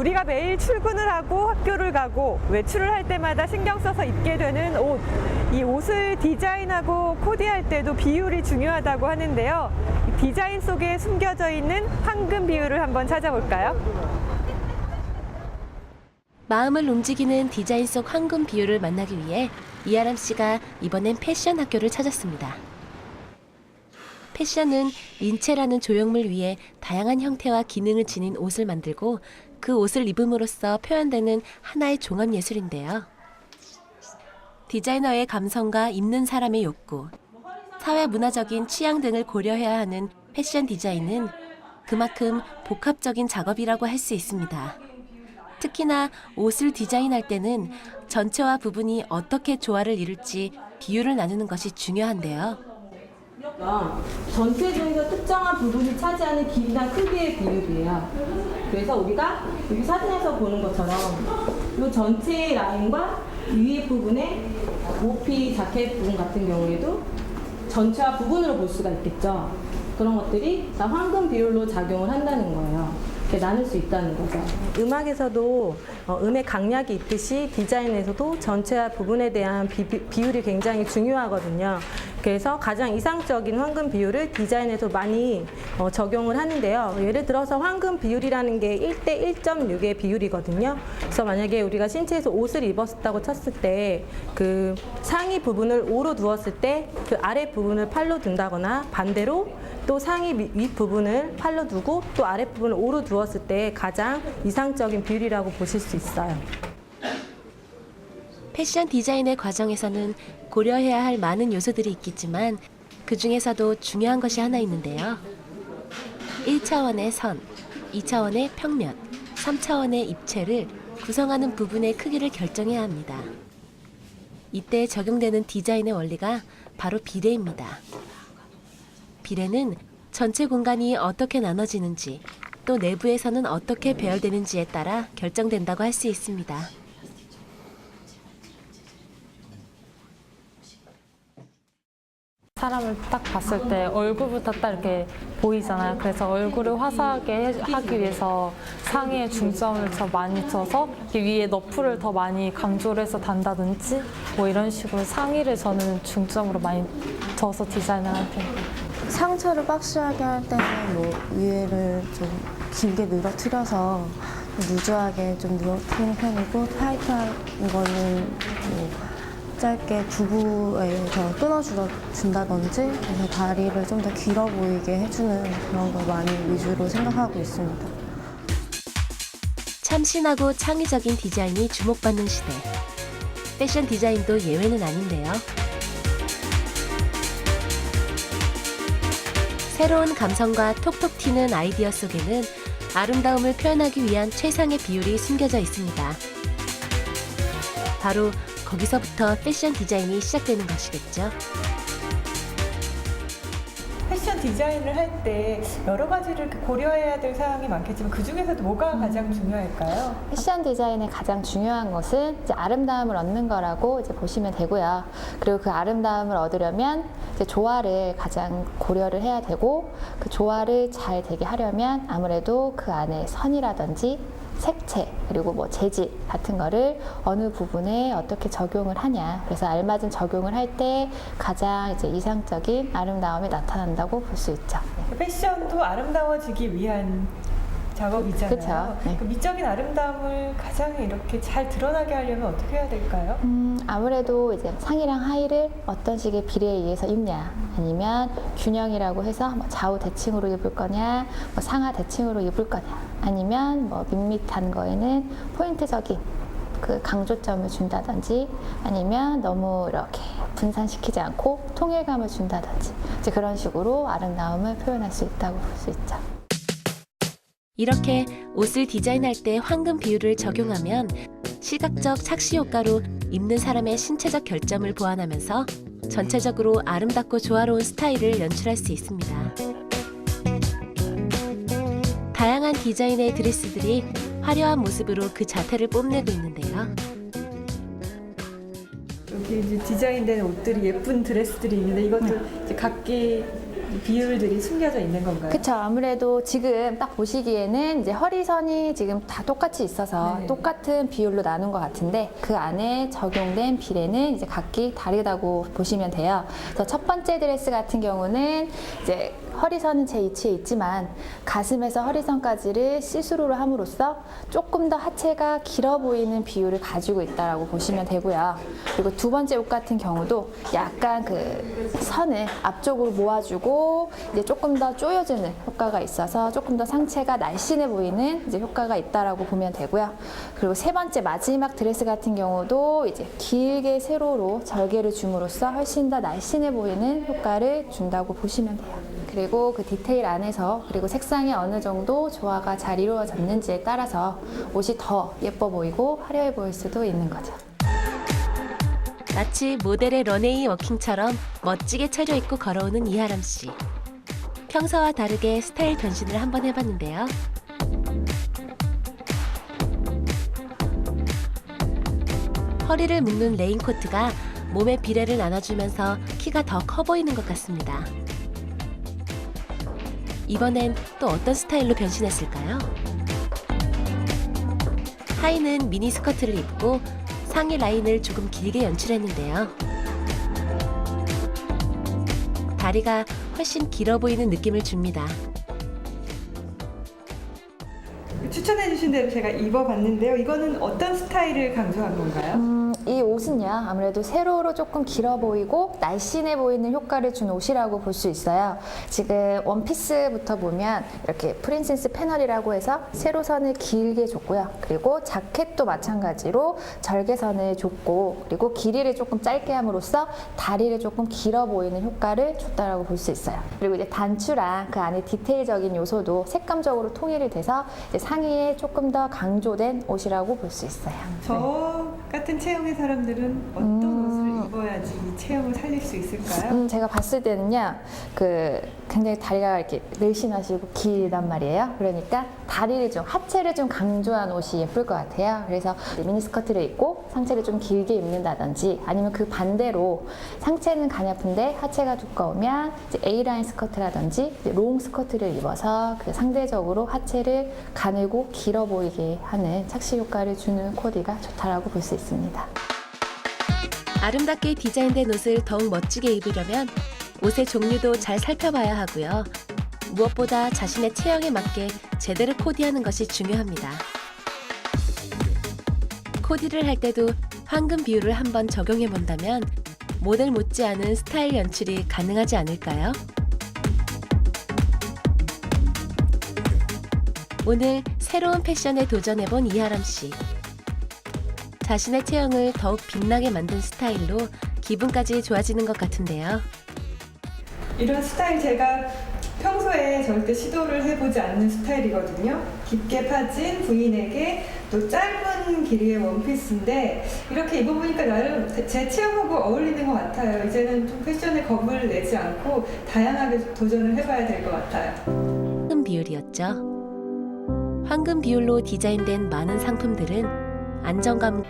우리가 매일 출근을 하고 학교를 가고 외출을 할 때마다 신경 써서 입게 되는 옷. 이 옷을 디자인하고 코디할 때도 비율이 중요하다고 하는데요. 이 디자인 속에 숨겨져 있는 황금 비율을 한번 찾아볼까요? 마음을 움직이는 디자인 속 황금 비율을 만나기 위해 이아람 씨가 이번엔 패션 학교를 찾았습니다. 패션은 인체라는 조형물 위에 다양한 형태와 기능을 지닌 옷을 만들고 그 옷을 입음으로써 표현되는 하나의 종합 예술인데요. 디자이너의 감성과 입는 사람의 욕구, 사회 문화적인 취향 등을 고려해야 하는 패션 디자인은 그만큼 복합적인 작업이라고 할 수 있습니다. 특히나 옷을 디자인할 때는 전체와 부분이 어떻게 조화를 이룰지 비율을 나누는 것이 중요한데요. 가 전체 중에서 특정한 부분이 차지하는 길이나 크기의 비율이에요. 그래서 우리가 여기 사진에서 보는 것처럼 이 전체 라인과 위에 부분의 모피 자켓 부분 같은 경우에도 전체와 부분으로 볼 수가 있겠죠. 그런 것들이 다 황금 비율로 작용을 한다는 거예요. 나눌 수 있다는 거죠. 음악에서도 어, 음의 강약이 있듯이 디자인에서도 전체와 부분에 대한 비, 비율이 굉장히 중요하거든요. 그래서 가장 이상적인 황금 비율을 디자인에서 많이 어, 적용을 하는데요. 예를 들어서 황금 비율이라는 게 1대 1.6의 비율이거든요. 그래서 만약에 우리가 신체에서 옷을 입었다고 쳤을 때 그 상의 부분을 오로 두었을 때 그 아래 부분을 팔로 둔다거나 반대로 또 상의 위- 윗 부분을 팔로 두고 또 아래 부분을 오로 두었을 때 가장 이상적인 비율이라고 보실 수 있어요. 패션 디자인의 과정에서는 고려해야 할 많은 요소들이 있겠지만 그 중에서도 중요한 것이 하나 있는데요. 1차원의 선, 2차원의 평면, 3차원의 입체를 구성하는 부분의 크기를 결정해야 합니다. 이때 적용되는 디자인의 원리가 바로 비례입니다. 비례는 전체 공간이 어떻게 나눠지는지 또 내부에서는 어떻게 배열되는지에 따라 결정된다고 할 수 있습니다. 사람을 딱 봤을 때 얼굴부터 딱 이렇게 보이잖아요. 그래서 얼굴을 화사하게 해- 하기 위해서 상의에 중점을 더 많이 이렇게 위에 너프를 더 많이 강조를 해서 단다든지 뭐 이런 식으로 상의를 저는 중점으로 많이 둬서 디자인을 하는 편이에요. 상체를 박시하게 할 때는 뭐 위에를 좀 길게 늘어뜨려서 좀 루즈하게 좀 늘어뜨리는 편이고 타이트한 거는 뭐 짧게 부부에서 끊어준다든지 그래서 다리를 좀 더 길어 보이게 해주는 그런 걸 많이 위주로 생각하고 있습니다. 참신하고 창의적인 디자인이 주목받는 시대. 패션 디자인도 예외는 아닌데요. 새로운 감성과 톡톡 튀는 아이디어 속에는 아름다움을 표현하기 위한 최상의 비율이 숨겨져 있습니다. 바로 거기서부터 패션 디자인이 시작되는 것이겠죠. 패션 디자인을 할 때 여러 가지를 고려해야 될 사항이 많겠지만 그 중에서도 뭐가 가장 중요할까요? 패션 디자인의 가장 중요한 것은 이제 아름다움을 얻는 거라고 이제 보시면 되고요. 그리고 그 아름다움을 얻으려면 이제 조화를 가장 고려를 해야 되고 그 조화를 잘 되게 하려면 아무래도 그 안에 선이라든지 색채 그리고 뭐 재질 같은 거를 어느 부분에 어떻게 적용을 하냐. 그래서 알맞은 적용을 할 때 가장 이제 이상적인 아름다움이 나타난다고 볼 수 있죠. 네. 패션도 아름다워지기 위한 작업이잖아요. 그쵸, 네. 그 미적인 아름다움을 가장 이렇게 잘 드러나게 하려면 어떻게 해야 될까요? 음, 아무래도 이제 상의랑 하의를 어떤 식의 비례에 의해서 입냐, 아니면 균형이라고 해서 뭐 좌우 대칭으로 입을 거냐, 뭐 상하 대칭으로 입을 거냐, 아니면 뭐 밋밋한 거에는 포인트적인 그 강조점을 준다든지, 아니면 너무 이렇게 분산시키지 않고 통일감을 준다든지, 이제 그런 식으로 아름다움을 표현할 수 있다고 볼 수 있죠. 이렇게 옷을 디자인할 때 황금 비율을 적용하면 시각적 착시 효과로 입는 사람의 신체적 결점을 보완하면서 전체적으로 아름답고 조화로운 스타일을 연출할 수 있습니다. 다양한 디자인의 드레스들이 화려한 모습으로 그 자태를 뽐내고 있는데요. 여기 이제 디자인된 옷들이 예쁜 드레스들이 있는데 이것도 이제 각기 비율들이 숨겨져 있는 건가요? 그쵸. 아무래도 지금 딱 보시기에는 이제 허리선이 지금 다 똑같이 있어서 네. 똑같은 비율로 나눈 것 같은데 그 안에 적용된 비례는 이제 각기 다르다고 보시면 돼요. 그래서 첫 번째 드레스 같은 경우는 이제 허리선은 제 위치에 있지만 가슴에서 허리선까지를 시스루로 함으로써 조금 더 하체가 길어 보이는 비율을 가지고 있다라고 보시면 되고요. 그리고 두 번째 옷 같은 경우도 약간 그 선을 앞쪽으로 모아주고 이제 조금 더 조여주는 효과가 있어서 조금 더 상체가 날씬해 보이는 이제 효과가 있다라고 보면 되고요. 그리고 세 번째 마지막 드레스 같은 경우도 이제 길게 세로로 절개를 줌으로써 훨씬 더 날씬해 보이는 효과를 준다고 보시면 돼요. 그리고 그 디테일 안에서 그리고 색상이 어느 정도 조화가 잘 이루어졌는지에 따라서 옷이 더 예뻐 보이고 화려해 보일 수도 있는 거죠. 마치 모델의 런웨이 워킹처럼 멋지게 차려입고 걸어오는 이하람 씨. 평소와 다르게 스타일 변신을 한번 해봤는데요. 허리를 묶는 레인코트가 몸의 비례를 나눠주면서 키가 더 커 보이는 것 같습니다. 이번엔 또 어떤 스타일로 변신했을까요? 하의는 미니 스커트를 입고 상의 라인을 조금 길게 연출했는데요. 다리가 훨씬 길어 보이는 느낌을 줍니다. 추천해 주신 대로 제가 입어봤는데요. 이거는 어떤 스타일을 강조한 건가요? 음, 이 옷은요, 아무래도 세로로 조금 길어 보이고 날씬해 보이는 효과를 준 옷이라고 볼 수 있어요. 지금 원피스부터 보면 이렇게 프린세스 패널이라고 해서 세로선을 길게 줬고요. 그리고 자켓도 마찬가지로 절개선을 줬고, 그리고 길이를 조금 짧게 함으로써 다리를 조금 길어 보이는 효과를 줬다라고 볼 수 있어요. 그리고 이제 단추랑 그 안에 디테일적인 요소도 색감적으로 통일이 돼서 상의에 조금 더 강조된 옷이라고 볼 수 있어요. 저 같은 체형 의 사람들은 어떤 옷을 입어야지 이 체형을 살릴 수 있을까요? 음, 제가 봤을 때는요, 그 굉장히 다리가 이렇게 늘씬하시고 길단 말이에요. 그러니까 다리를 좀 하체를 좀 강조한 옷이 예쁠 것 같아요. 그래서 미니스커트를 입고 상체를 좀 길게 입는다든지 아니면 그 반대로 상체는 가냐픈데 하체가 두꺼우면 A 라인 스커트라든지 롱 스커트를 입어서 그 상대적으로 하체를 가늘고 길어 보이게 하는 착시 효과를 주는 코디가 좋다라고 볼 수 있습니다. 아름답게 디자인된 옷을 더욱 멋지게 입으려면 옷의 종류도 잘 살펴봐야 하고요. 무엇보다 자신의 체형에 맞게 제대로 코디하는 것이 중요합니다. 코디를 할 때도 황금 비율을 한번 적용해 본다면 모델 못지않은 스타일 연출이 가능하지 않을까요? 오늘 새로운 패션에 도전해본 이하람 씨. 자신의 체형을 더욱 빛나게 만든 스타일로 기분까지 좋아지는 것 같은데요. 이런 스타일 제가 평소에 절대 시도를 해보지 않는 스타일이거든요. 깊게 파진 부인에게 또 짧은 길이의 원피스인데 이렇게 입어보니까 나름 제 체형하고 어울리는 것 같아요. 이제는 좀 패션에 겁을 내지 않고 다양하게 도전을 해봐야 될 것 같아요. 황금 비율이었죠. 황금 비율로 디자인된 많은 상품들은 안정감